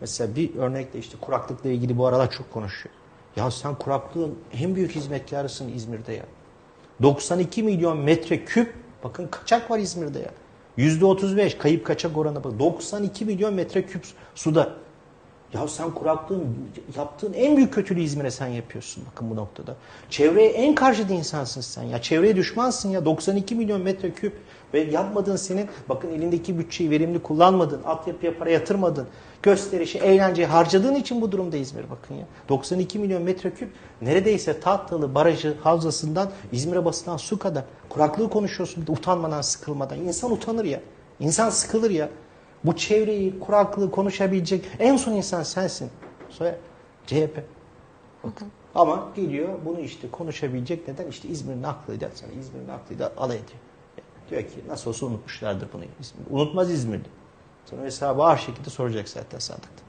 Mesela bir örnekle işte kuraklıkla ilgili bu aralar çok konuşuyor. Ya sen kuraklığın en büyük hizmetkarısın İzmir'de ya. 92 milyon metreküp bakın kaçak var İzmir'de ya. %35 kayıp kaçak oranı bak. 92 milyon metreküp suda. Ya sen kuraklığın yaptığın en büyük kötülüğü İzmir'e sen yapıyorsun bakın bu noktada. Çevreye en karşıda insansın sen ya. Çevreye düşmansın ya. 92 milyon metreküp ve yapmadığın senin bakın elindeki bütçeyi verimli kullanmadın. Altyapıya para yatırmadın. Gösterişi, eğlenceye harcadığın için bu durumda İzmir bakın ya. 92 milyon metreküp neredeyse Tahtalı barajı havzasından İzmir'e basılan su kadar. Kuraklığı konuşuyorsun utanmadan sıkılmadan. İnsan utanır ya. İnsan sıkılır ya. Bu çevreyi, kuraklığı konuşabilecek en son insan sensin. Sonra CHP. Ama geliyor bunu işte konuşabilecek neden? İşte İzmir'in aklıyla sana İzmir'in aklıyla alay ediyor. Diyor ki nasıl olsa unutmuşlardır bunu. İzmir. Unutmaz İzmir'de. Sonra hesabı ağır şekilde soracak zaten sandıkta.